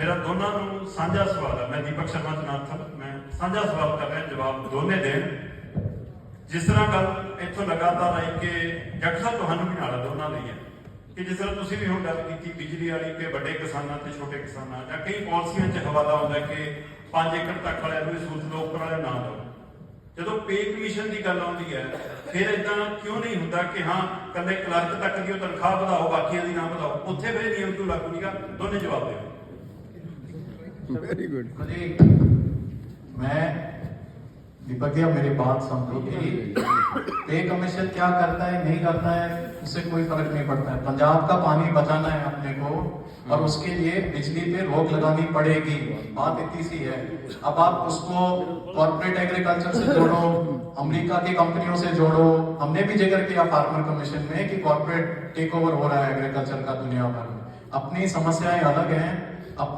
ਮੇਰਾ ਦੋਨਾਂ ਨੂੰ ਸਾਂਝਾ ਸਵਾਲ ਹੈ। ਮੈਂ ਦੀਪਕ ਸ਼ਰਮਾ ਜਨਾਥਲ ਮੈਂ ਸਾਂਝਾ ਸਵਾਲ ਕਰ ਰਿਹਾ, ਜਵਾਬ ਦੋਨੇ ਦੇਣ। ਜਿਸ ਤਰ੍ਹਾਂ ਗੱਲ ਇੱਥੋਂ ਲਗਾਤਾਰ ਆਈ ਕਿ ਯਕਸਰ ਤੁਹਾਨੂੰ ਵੀ ਨਾਲ ਦੋਨਾਂ ਲਈ ਹੈ ਕਿ ਜਿਸ ਤਰ੍ਹਾਂ ਤੁਸੀਂ ਵੀ ਹੁਣ ਗੱਲ ਕੀਤੀ, ਬਿਜਲੀ ਵਾਲੀ ਕਿ ਵੱਡੇ ਕਿਸਾਨਾਂ ਤੇ ਛੋਟੇ ਕਿਸਾਨਾਂ, ਜਾਂ ਕਈ ਪਾਲਿਸੀਆਂ 'ਚ ਹਵਾਲਾ ਹੁੰਦਾ ਕਿ 5 ਏਕੜ ਤੱਕ ਵਾਲਿਆਂ ਨੂੰ ਵੀ ਸਹੂਲਤ ਵਾਲਿਆਂ ਨਾ ਦਿਓ। ਜਦੋਂ ਪੇ ਕਮਿਸ਼ਨ ਦੀ ਗੱਲ ਆਉਂਦੀ ਹੈ, ਫਿਰ ਇਦਾਂ ਕਿਉਂ ਨਹੀਂ ਹੁੰਦਾ ਕਿ ਹਾਂ, ਕੱਲੇ ਕਲਰਕ ਤੱਕ ਦੀ ਉਹ ਤਨਖਾਹ ਵਧਾਓ, ਬਾਕੀਆਂ ਦੀ ਨਾ ਵਧਾਓ। ਉੱਥੇ ਫਿਰ ਨਿਯਮ ਕਿਉਂ ਲਾਗੂ ਨਹੀਂਗਾ ਦੋਨੇ ਜਵਾਬ ਦਿਓ। वेरी गुड मैं दीपक जी मेरी बात समझो कि पे कमीशन क्या करता है नहीं करता है उससे कोई फ़र्क नहीं पड़ता है। पंजाब का पानी बचाना है अपने को और उसके लिए बिजली पे रोक लगानी पड़ेगी। बात इतनी सी है। अब आप उसको कॉर्पोरेट एग्रीकल्चर से जोड़ो अमेरिका की कंपनियों से जोड़ो। हमने भी ज़िक्र किया फार्मर कमीशन में कि कॉर्पोरेट टेक ओवर हो रहा है एग्रीकल्चर का दुनिया भर अपनी समस्याएँ अलग हैं